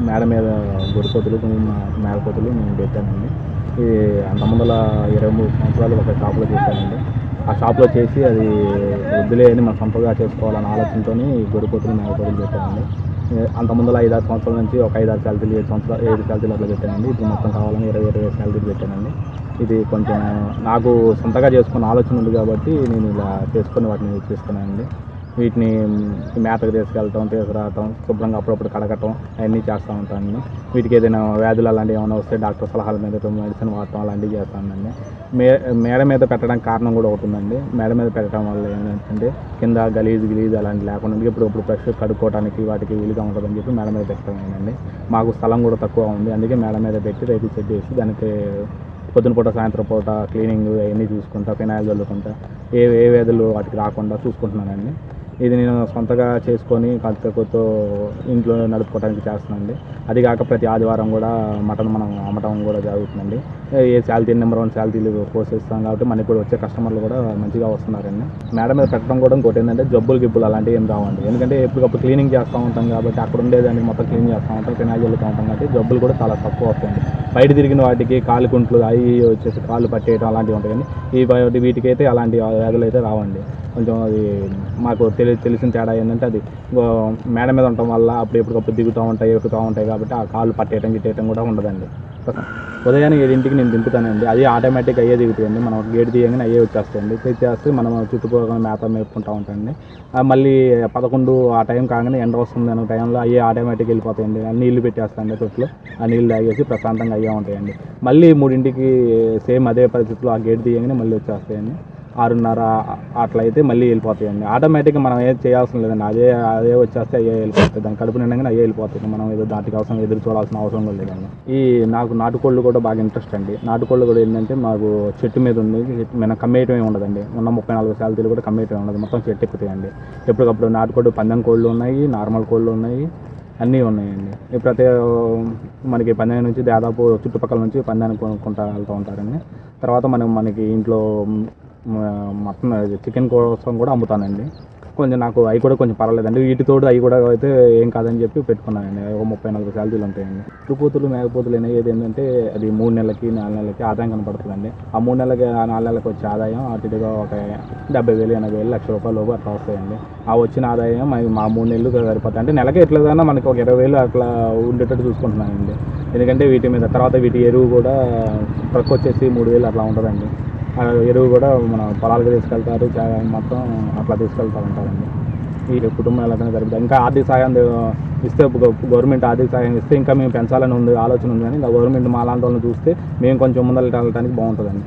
మేడ మీద గొడిపోతులు మేడపోతులు నేను పెట్టానండి. ఇది అంత ముందల ఇరవై మూడు సంవత్సరాలు ఒక షాప్లో చేశానండి. ఆ షాప్లో చేసి అది వద్దులే అని మన సొంతగా చేసుకోవాలన్న ఆలోచనతో గొడిపోతులు మేడపోతులు పెట్టానండి ఏ- అంత ముందల ఐదారు సంవత్సరాల నుంచి ఒక ఐదారు శాలరీలు ఏడు సంవత్సరాలు ఏడు శాలరీలు అట్లా పెట్టానండి. ఇప్పుడు మొత్తం కావాలని ఇరవై ఇరవై శాలరీలు పెట్టానండి. ఇది కొంచెం నాకు సొంతగా చేసుకున్న ఆలోచన ఉంది కాబట్టి నేను ఇలా చేసుకుని వాటిని చేస్తున్నానండి వీటిని మేతకు తీసుకెళ్ళటం తీసుకురావటం శుభ్రంగా అప్పుడప్పుడు కడగటం అవన్నీ చేస్తూ ఉంటాను వీటికి ఏదైనా వ్యాధులు అలాంటివి ఏమైనా వస్తే డాక్టర్ సలహాల మీద మెడిసిన్ వాడటం అలాంటివి చేస్తానండి మే మేడ మీద పెట్టడానికి కారణం కూడా ఒకటి ఉందండి. మేడ మీద పెట్టడం వల్ల ఏంటంటే కింద గలీజ్ గిలీజ్ అలాంటి లేకుండా ఇప్పుడు ఇప్పుడు ఫ్రెష్ కడుక్కోవడానికి వాటికి వీలుగా ఉంటుందని చెప్పి మేడ మీద పెట్టడం అండి మాకు స్థలం కూడా తక్కువ ఉంది. అందుకే మేడ మీద పెట్టి రేపు సెట్ చేసి దానికి పొద్దున పూట సాయంత్రం పూట క్లీనింగ్ అవన్నీ చూసుకుంటా ఫినాయిల్ చల్లుకుంటా ఏ ఏ వ్యాధులు వాటికి రాకుండా చూసుకుంటున్నానండి. ఇది నేను సొంతగా చేసుకొని కొత్త కొత్త ఇంట్లో నడుపుకోవడానికి చేస్తున్నానండి. అది కాక ప్రతి ఆదివారం కూడా మటన్ మనం అమ్మటం కూడా జరుగుతుందండి. ఏ శాలరీ నెంబర్ వన్ శాలరీలు పోసేస్తాం కాబట్టి మనకి కూడా వచ్చే కస్టమర్లు కూడా మంచిగా వస్తున్నారండి. మేడం మీద పెట్టడం కూడా ఇంకోటి ఏంటంటే జబ్బులు గిబ్బులు అలాంటివి ఏం రావండి. ఎందుకంటే ఎప్పటికప్పుడు క్లీనింగ్ చేస్తూ ఉంటాం కాబట్టి అక్కడ ఉండేదాన్ని మొత్తం క్లీన్ చేస్తూ ఉంటాం ఫినాయిల్ చల్లుతూ ఉంటాం కాబట్టి జబ్బులు కూడా చాలా తక్కువ వస్తాయండి. బయట తిరిగిన వాటికి కాలు కుంట్లు అవి వచ్చేసి కాళ్ళు పట్టేయడం అలాంటివి ఉంటాయి కానీ ఈ వీటికైతే అలాంటి వ్యాధులు అయితే రావండి. కొంచెం అది మాకు తెలి తెలిసిన తేడా ఏంటంటే అది మేడ మీద ఉండటం వల్ల అప్పుడు ఎప్పటికప్పుడు దిగుతూ ఉంటాయి ఎక్కుతూ ఉంటాయి కాబట్టి ఆ కాళ్ళు పట్టేయటం గిట్టేయటం కూడా ఉండదండి. ఉదయాన్నే ఏడింటికి నేను దింపుతానండి అది ఆటోమేటిక్ అయ్యే దిగుతాయండి మనం గేట్ తీయగానే అయ్యే వచ్చేస్తాయండి తెచ్చేస్తే మనం చుట్టుపక్కల మేత మేపుకుంటూ ఉంటాయండి మళ్ళీ పదకొండు ఆ టైం కాగానే ఎండ వస్తుంది అనే టైంలో అయ్యే ఆటోమేటిక్ వెళ్ళిపోతాయండి. నీళ్ళు నీళ్ళు పెట్టేస్తాయండి తొట్లు. ఆ నీళ్ళు తాగేసి ప్రశాంతంగా అయ్యే ఉంటాయండి. మళ్ళీ మూడింటికి సేమ్ అదే పరిస్థితిలో ఆ గేట్ తీయగానే మళ్ళీ వచ్చేస్తాయండి. ఆరున్నర అట్లా అయితే మళ్ళీ వెళ్ళిపోతాయండి. ఆటోమేటిక్గా మనం ఏం చేయాల్సిన లేదండి. అదే అదే వచ్చేస్తే అయ్యే వెళ్ళిపోతాయి. దాని కడుపు నిండగానే అయ్యే వెళ్ళిపోతాయి. మనం ఏదో దాటికి అవసరం ఎదురు చూడాల్సిన అవసరం కూడా లేదండి. ఈ నాకు నాటుకోళ్ళు కూడా బాగా ఇంట్రెస్ట్ అండి. నాటుకోళ్ళు కూడా ఏంటంటే మాకు చెట్టు మీద ఉంది. చెట్టు కమ్మేయటమే ఉండదండి. ఉన్న ముప్పై నాలుగు శాలరీలు కూడా కమ్మేయటమే ఉండదు. మొత్తం చెట్టు ఎక్కుతాయండి. ఎప్పటికప్పుడు నాటుకోళ్ళు పందెం కోళ్ళు ఉన్నాయి నార్మల్ కోళ్ళు ఉన్నాయి అన్నీ ఉన్నాయండి. ఈ ప్రతి మనకి పందెం నుంచి దాదాపు చుట్టుపక్కల నుంచి పందాన్ని కొనుక్కుంటా వెళ్తూ ఉంటారండి. తర్వాత మనం మనకి ఇంట్లో మటన్ చికెన్ కోసం కూడా అమ్ముతానండి. కొంచెం నాకు అవి కూడా కొంచెం పర్వాలేదండి. వీటితోడు అవి కూడా అయితే ఏం కాదని చెప్పి పెట్టుకున్నానండి. ఒక ముప్పై నలభై శాలరీలు ఉంటాయండి. పుట్టుపోతులు మేకపోతులు అనేవి ఏది ఏంటంటే అది మూడు నెలలకి నాలుగు నెలలకి ఆదాయం కనపడుతుందండి. ఆ మూడు నెలలకి ఆ నాలుగు నెలలకి వచ్చే ఆదాయం అటు ఇటుగా ఒక డెబ్బై వేలు ఎనభై వేలు లక్ష రూపాయలు లోపు అట్లా వస్తాయండి. ఆ వచ్చిన ఆదాయం మా- మూడు నెలలు సరిపోతాయి. అంటే నెలకి ఎట్లదైనా మనకి ఒక ఇరవై వేలు అట్లా ఉండేటట్టు చూసుకుంటున్నానండి. ఎందుకంటే వీటి మీద తర్వాత వీటి ఎరువు కూడా ట్రక్ వచ్చేసి మూడు వేలు అట్లా ఉంటుందండి. ఎరువు కూడా మన పొలాలకు తీసుకెళ్తారు మొత్తం అట్లా తీసుకెళ్తూ ఉంటారండి. ఈ కుటుంబం ఎలాగైనా జరుగుతాయి ఇంకా ఆర్థిక సాయం ఇస్తే గవర్నమెంట్ ఆర్థిక సాయం ఇస్తే ఇంకా మేము పెంచాలని ఉంది ఆలోచన ఉంది కానీ ఇంకా గవర్నమెంట్ మా లాంటి వాళ్ళని చూస్తే మేము కొంచెం ముందర వెళ్ళడానికి బాగుంటుందండి.